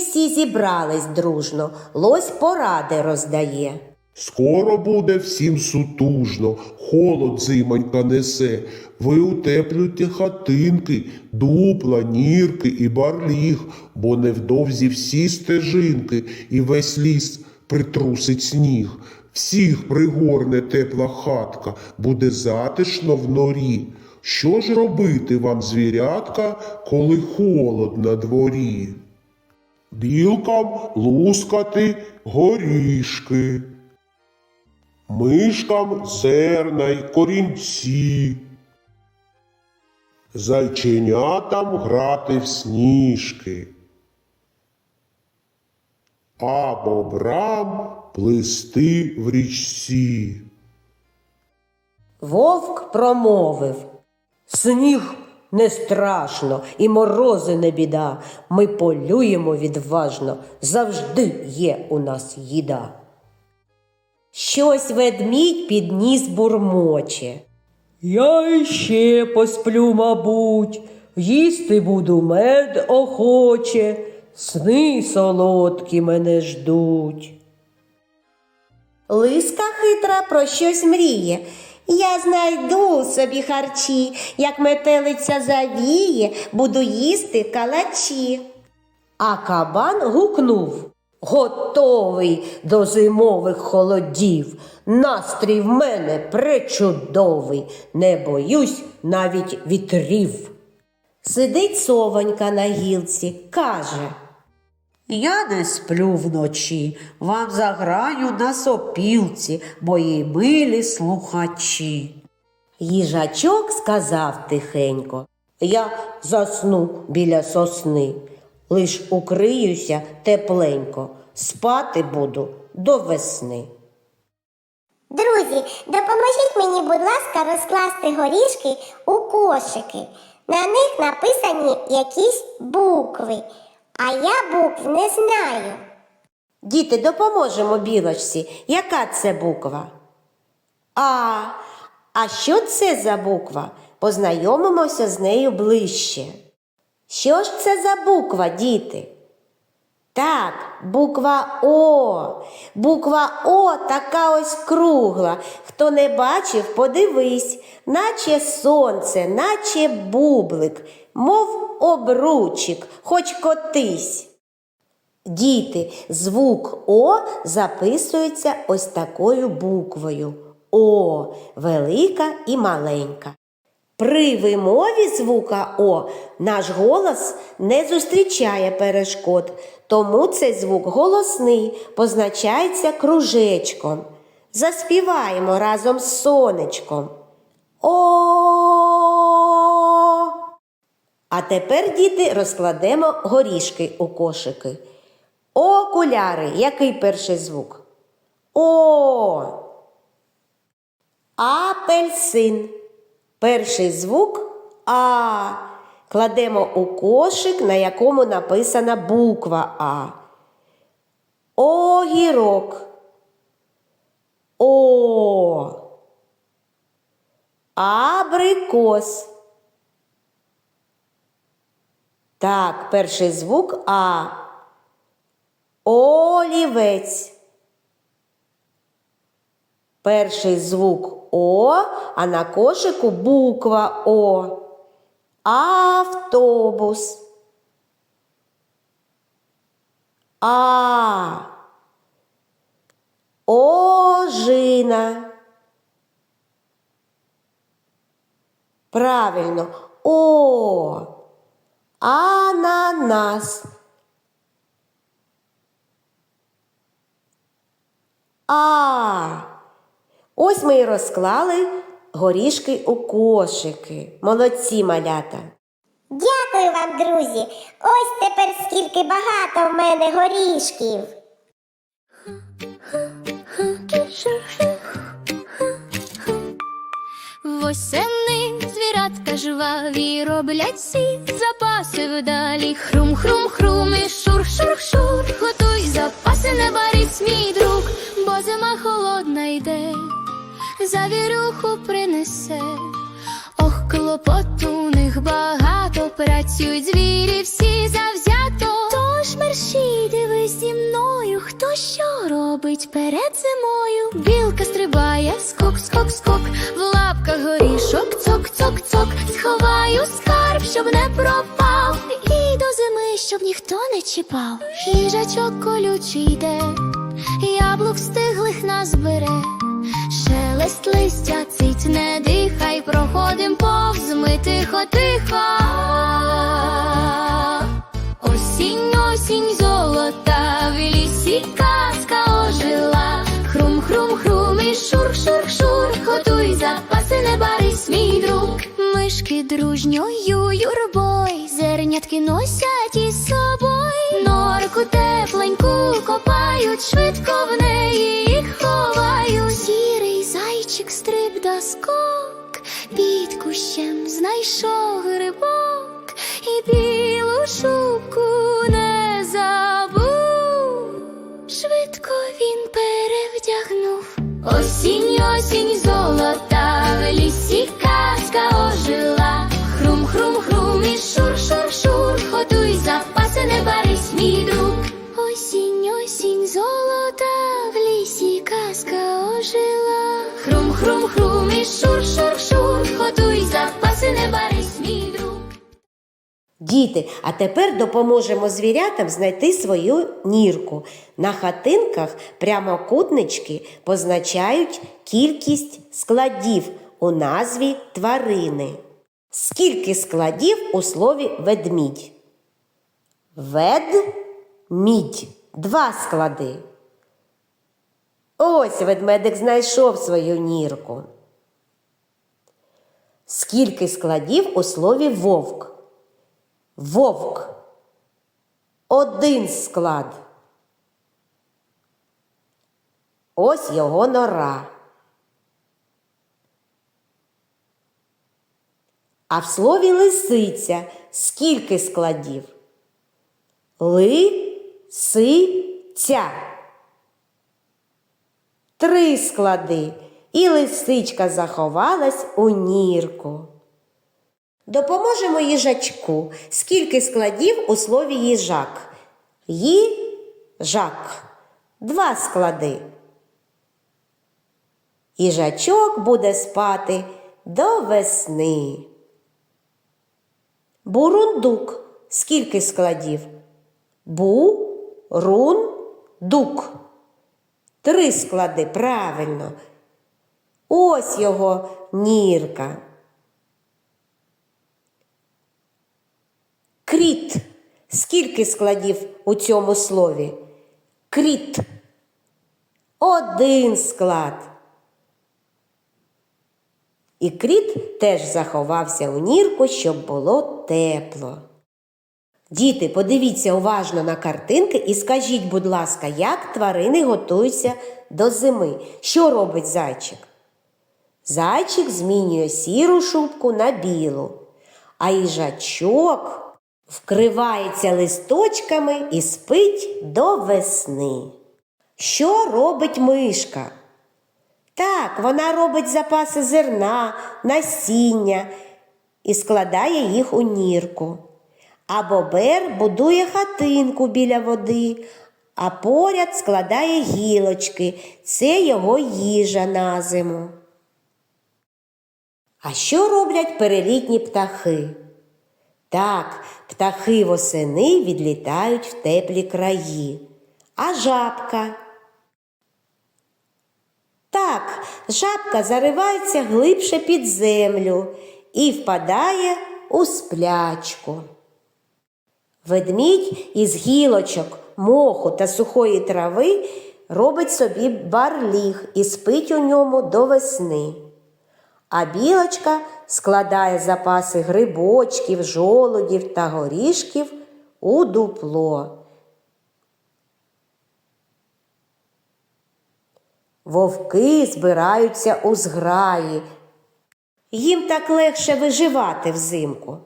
всі зібрались дружно, лось поради роздає. Скоро буде всім сутужно, холод зимонька несе. Ви утеплюйте хатинки, дупла, нірки і барліг, бо невдовзі всі стежинки і весь ліс притрусить сніг. Всіх пригорне тепла хатка, буде затишно в норі. Що ж робити вам, звірятка, коли холод на дворі? Білкам лускати горішки. Мишкам зерна й корінці, зайченятам грати в сніжки, а бобрам плисти в річці. Вовк промовив Сніг не страшно, і морози не біда. Ми полюємо відважно, завжди є у нас їда. Щось ведмідь підніс бурмоче. Я іще посплю, мабуть, їсти буду мед охоче, сни солодкі мене ждуть. Лиска хитра про щось мріє. Я знайду собі харчі, як метелиця завіє, буду їсти калачі. А кабан гукнув Готовий до зимових холодів. Настрій в мене пречудовий, не боюсь навіть вітрів. Сидить совонька на гілці, каже. Я не сплю вночі, вам заграю на сопілці, мої милі слухачі. Їжачок сказав тихенько, я засну біля сосни, лиш укриюся тепленько, спати буду до весни. Друзі, допоможіть мені, будь ласка, розкласти горішки у кошики. На них написані якісь букви, а я букв не знаю. Діти, допоможемо білочці. Яка це буква? А, а що це за буква? Познайомимося з нею ближче. Що ж це за буква, діти? Так, буква О. Буква О така ось кругла. Хто не бачив, подивись, наче сонце, наче бублик, мов обручик, хоч котись. Діти, звук О записується ось такою буквою О, велика і маленька. При вимові звука О наш голос не зустрічає перешкод, тому цей звук голосний, позначається кружечком. Заспіваємо разом з сонечком. О. А тепер, діти, розкладемо горішки у кошики. Окуляри. Який перший звук? О. Апельсин. Перший звук А. Кладемо у кошик, на якому написана буква А. Огірок. О. Абрикос. Так, перший звук А. Олівець. Перший звук О, а на кошику буква О. Автобус. А. Ожина. Правильно. О. Ананас. А. Ось ми і розклали горішки у кошики. Молодці малята. Дякую вам, друзі. Ось тепер скільки багато в мене горішків. Восени звірятка жваві роблять всі запаси вдалі. Хрум, хрум, хрум і шур, шур, шур. Готуй запаси, не барись, мій друг, бо зима холодна йде, завірюху принесе. Ох, клопот у них багато, працюють звірі всі завзято. Тож мерщій, дивись зі мною, хто що робить перед зимою. Білка стрибає, скок, скок, скок, в лапках горішок, цок, цок, цок. Сховаю скарб, щоб не пропав. І до зими, щоб ніхто не чіпав. Їжачок колючий йде, яблук стиглих назбере. Шелест листя, цить, не дихай, проходим повз ми тихо, тихо. Осінь, осінь золота, в лісі казка ожила. Хрум, хрум, хрум і шур, шур, шур. Готуй запаси, не барись, мій друг. Мишки дружньою юрбой, зернятки носять із собою. Норку тепленьку копають, швидко в кущем знайшов грибок і білу шубку не забув. Швидко він перевдягнув. Осінь, осінь Діти, а тепер допоможемо звірятам знайти свою нірку. На хатинках прямокутнички позначають кількість складів у назві тварини. Скільки складів у слові ведмідь? Ведмідь. Два склади. Ось ведмедик знайшов свою нірку. Скільки складів у слові вовк? Вовк. Один склад. Ось його нора. А в слові лисиця скільки складів? Ли-си-ця. Три склади. І лисичка заховалась у нірку. Допоможемо їжачку. Скільки складів у слові їжак? Їжак. Два склади. Їжачок буде спати до весни. Бурундук. Скільки складів? Бу-рун-дук. Три склади, правильно. Ось його нірка. Кріт. Скільки складів у цьому слові? Кріт. Один склад. І кріт теж заховався у нірку, щоб було тепло. Діти, подивіться уважно на картинки і скажіть, будь ласка, як тварини готуються до зими? Що робить зайчик? Зайчик змінює сіру шубку на білу, а їжачок вкривається листочками і спить до весни. Що робить мишка? Так, вона робить запаси зерна, насіння і складає їх у нірку. А бобер будує хатинку біля води, а поряд складає гілочки. Це його їжа на зиму. А що роблять перелітні птахи? Так, птахи восени відлітають в теплі краї. А жабка? Так, жабка заривається глибше під землю і впадає у сплячку. Ведмідь із гілочок, моху та сухої трави робить собі барліг і спить у ньому до весни. А білочка складає запаси грибочків, жолудів та горішків у дупло. Вовки збираються у зграї. Їм так легше виживати взимку.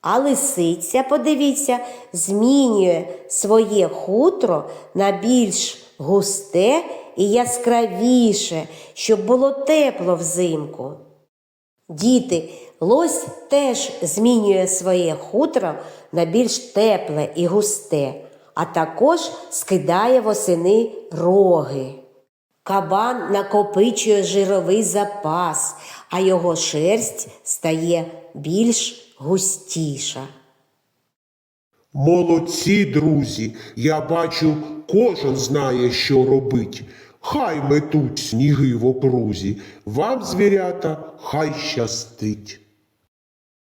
А лисиця, подивіться, змінює своє хутро на більш густе і яскравіше, щоб було тепло взимку. Діти, лось теж змінює своє хутро на більш тепле і густе, а також скидає восени роги. Кабан накопичує жировий запас, а його шерсть стає більш густіша. Молодці, друзі, я бачу, кожен знає, що робить. Хай метуть сніги в окрузі, вам, звірята, хай щастить.